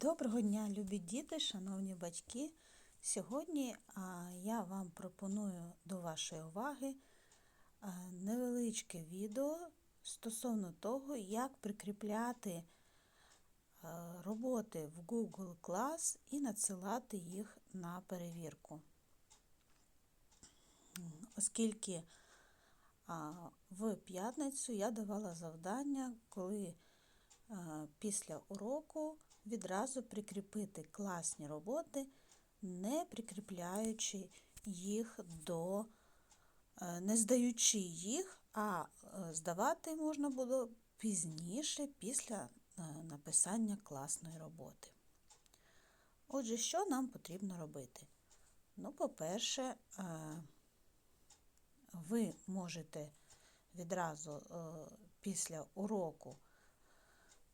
Доброго дня, любі діти, шановні батьки. Сьогодні я вам пропоную до вашої уваги невеличке відео стосовно того, як прикріпляти роботи в Google Class і надсилати їх на перевірку. Оскільки в п'ятницю я давала завдання, коли після уроку відразу прикріпити класні роботи, не прикріпляючи їх до, е, не здаючи їх, а е, здавати можна було пізніше після е, написання класної роботи. Отже, що нам потрібно робити? Ну, по-перше, ви можете відразу після уроку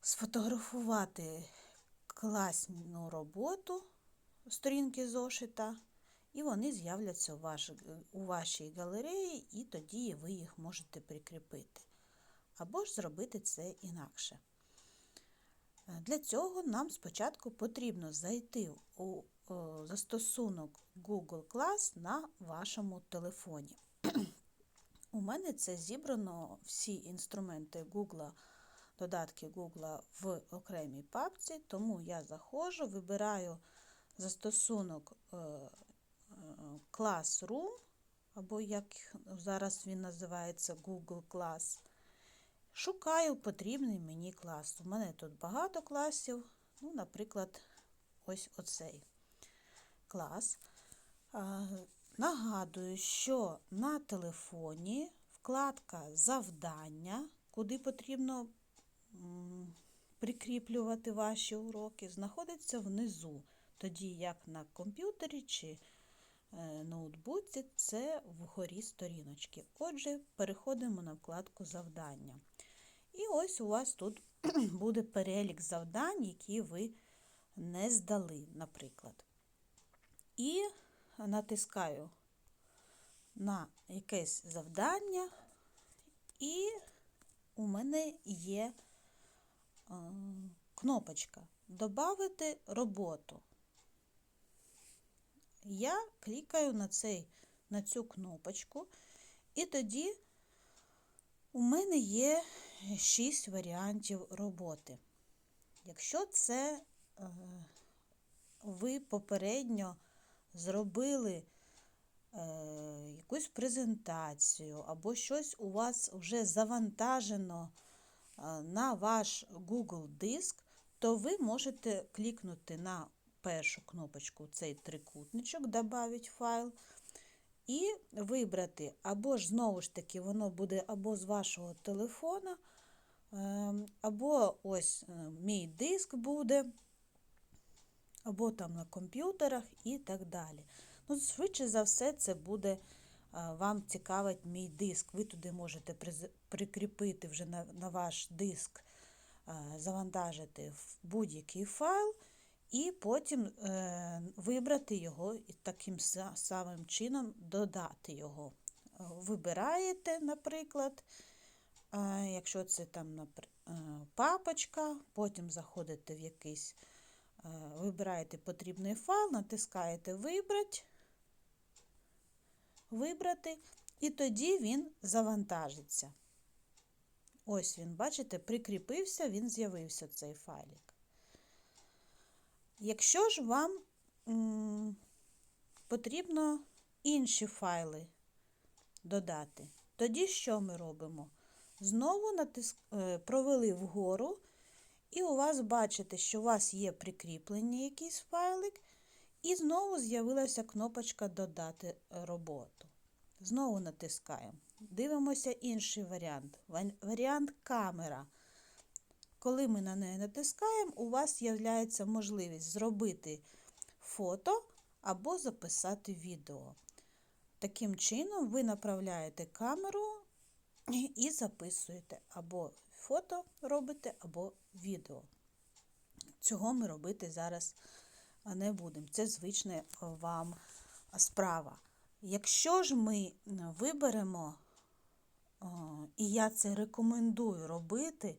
сфотографувати класну роботу сторінки зошита, і вони з'являться у, ваш, у вашій галереї, і тоді ви їх можете прикріпити. Або ж зробити це інакше. Для цього нам спочатку потрібно зайти у застосунок Google Class на вашому телефоні. У мене це зібрано всі інструменти Google додатки Google в окремій папці, тому я заходжу, вибираю застосунок е, е, Classroom, або як зараз він називається Google Class. Шукаю потрібний мені клас. У мене тут багато класів, ну, наприклад, ось оцей клас. Нагадую, що на телефоні вкладка завдання, куди потрібно прикріплювати ваші уроки, знаходиться внизу, тоді як на комп'ютері чи е, ноутбуці це вгорі сторіночки. Отже, переходимо на вкладку завдання. І ось у вас тут буде перелік завдань, які ви не здали, наприклад. І натискаю на якесь завдання, і у мене є кнопочка Добавити роботу. Я клікаю на, цей, на цю кнопочку, і тоді у мене є 6 варіантів роботи. Якщо це е, ви попередньо зробили е, якусь презентацію, або щось у вас вже завантажено на ваш Google диск, то ви можете клікнути на першу кнопочку цей трикутничок, «Добавить файл, і вибрати, або ж, знову ж таки, воно буде або з вашого телефона, ем, або ось е, мій диск буде, або там на комп'ютерах і так далі. Ну, Швидше за все, це буде вам цікавить мій диск. Ви туди можете прикріпити вже на, ваш диск, завантажити в будь-який файл, і потім е, вибрати його і таким самим чином додати його. Вибираєте, наприклад, якщо це там е, папочка, потім заходите в якийсь, е, вибираєте потрібний файл, натискаєте Вибрати вибрати, і тоді він завантажиться. Ось він, бачите, прикріпився, він з'явився цей файлик. Якщо ж вам потрібно інші файли додати, тоді що ми робимо? Знову натиск... Е, провели вгору, і у вас бачите, що у вас є прикріплений якийсь файлик, і знову з'явилася кнопочка Додати роботу. Знову натискаємо. Дивимося інший варіант. Варіант камера. Коли ми на неї натискаємо, у вас з'являється можливість зробити фото або записати відео. Таким чином, ви направляєте камеру і записуєте або фото робите, або відео. Цього ми робити зараз не будемо. Це звична вам справа. Якщо ж ми виберемо, і я це рекомендую робити,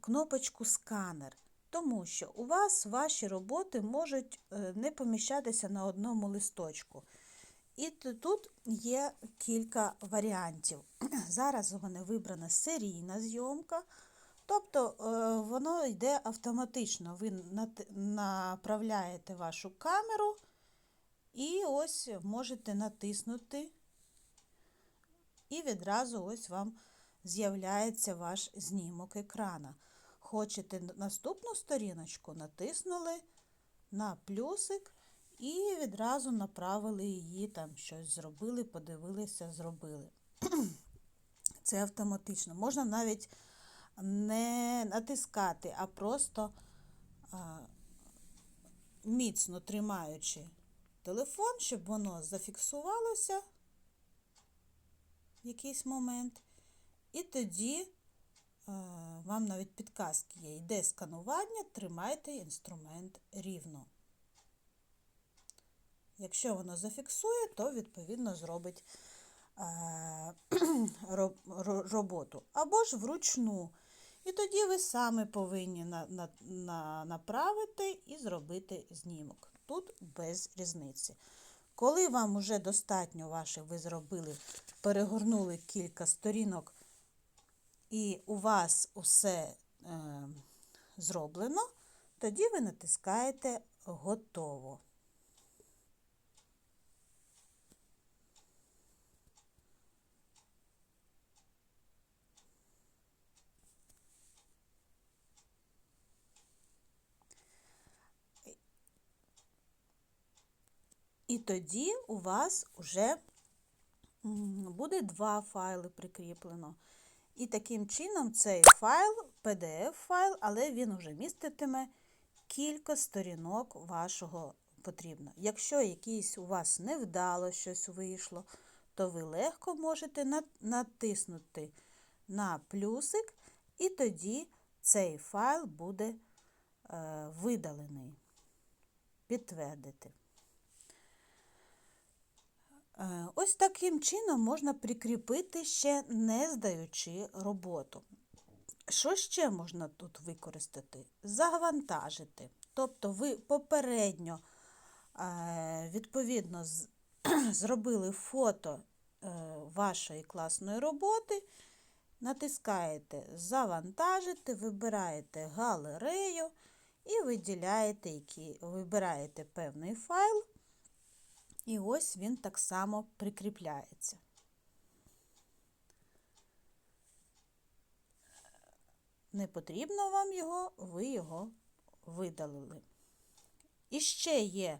кнопочку сканер, Тому що у вас ваші роботи можуть е, не поміщатися на одному листочку. І тут є кілька варіантів. Зараз у мене вибрана серійна зйомка, тобто е, воно йде автоматично. Ви направляєте вашу камеру і ось можете натиснути, і відразу ось вам з'являється ваш знімок екрана. Хочете наступну сторіночку, натиснули на плюсик і відразу направили її, там щось зробили, подивилися, зробили. Це автоматично. Можна навіть не натискати, а просто міцно тримаючи телефон, щоб воно зафіксувалося в якийсь момент. І тоді вам навіть підказки є. Йде сканування, тримайте інструмент рівно. Якщо воно зафіксує, то відповідно зробить е, ро- ро- роботу. Або ж вручну. І тоді ви саме повинні на, на, на, направити і зробити знімок. Тут без різниці. Коли вам вже достатньо ваших, ви зробили, перегорнули кілька сторінок, і у вас усе е, зроблено, тоді ви натискаєте Готово. І тоді у вас вже буде два файли прикріплено. І таким чином цей файл PDF-файл, але він вже міститиме кілька сторінок вашого потрібно. Якщо якийсь у вас невдало щось вийшло, то ви легко можете натиснути на плюсик, і тоді цей файл буде е, видалений. Підтвердити. Е, Ось таким чином можна прикріпити ще не здаючи роботу. Що ще можна тут використати? Завантажити. Тобто ви попередньо е, відповідно зробили фото е, вашої класної роботи, натискаєте Завантажити, вибираєте галерею і виділяєте, вибираєте певний файл. І ось він так само прикріпляється. Не потрібно вам його, ви його видалили. І ще є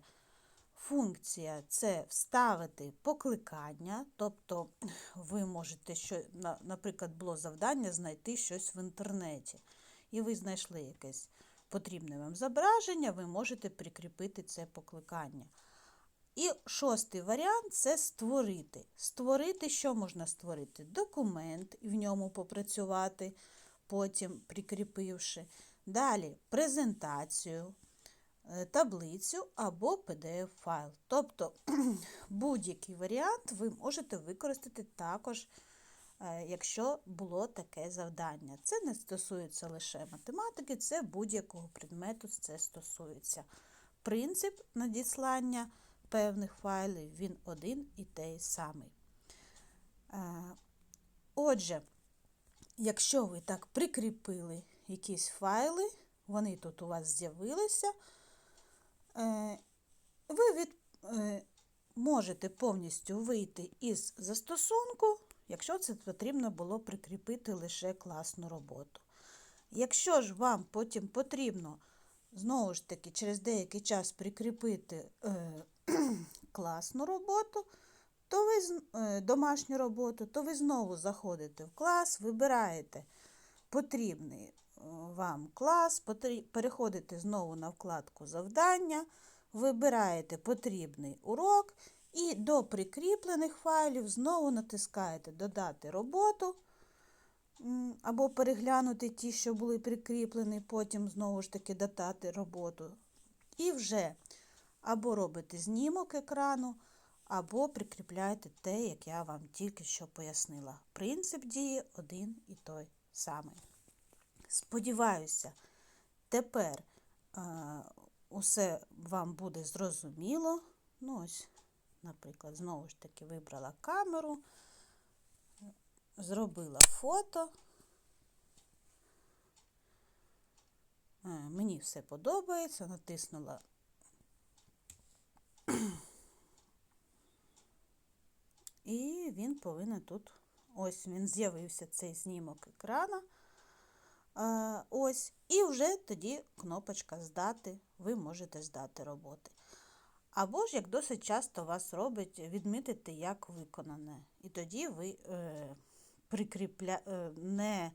функція це вставити покликання, тобто ви можете, що, наприклад, було завдання знайти щось в інтернеті, і ви знайшли якесь потрібне вам зображення, ви можете прикріпити це покликання. І шостий варіант це створити. Створити, що можна створити? Документ і в ньому попрацювати, потім прикріпивши. Далі презентацію, е, таблицю або PDF-файл. Тобто будь-який варіант ви можете використати також, е, якщо було таке завдання. Це не стосується лише математики, це будь-якого предмету це стосується. Принцип надіслання певних файлів, він один і той самий. Отже, якщо ви так прикріпили якісь файли, вони тут у вас з'явилися, е, ви від, е, можете повністю вийти із застосунку, якщо це потрібно було прикріпити лише класну роботу. Якщо ж вам потім потрібно знову ж таки через деякий час прикріпити е, класну роботу, то ви е, домашню роботу, то ви знову заходите в клас, вибираєте потрібний е, вам клас, переходите знову на вкладку завдання, вибираєте потрібний урок і до прикріплених файлів знову натискаєте Додати роботу або переглянути ті, що були прикріплені, потім знову ж таки додати роботу. І вже або робите знімок екрану, або прикріпляєте те, як я вам тільки що пояснила. Принцип дії один і той самий. Сподіваюся, Тепер е, усе вам буде зрозуміло. Ну, ось, наприклад, знову ж таки вибрала камеру, зробила фото. Е, Мені все подобається, натиснула і він повинен тут, ось він з'явився цей знімок екрана. Е, Ось, і вже тоді кнопочка здати, ви можете здати роботи. Або ж, як досить часто вас робить, відмітити, як виконане. І тоді ви е, прикріпля... е, не,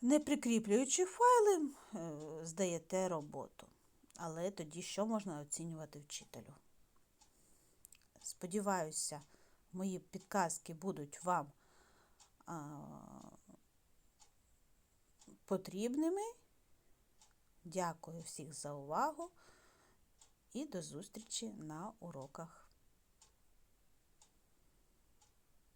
не прикріплюючи файли, е, здаєте роботу. Але тоді що можна оцінювати вчителю? Сподіваюся, мої підказки будуть вам а, потрібними. Дякую всіх за увагу і до зустрічі на уроках.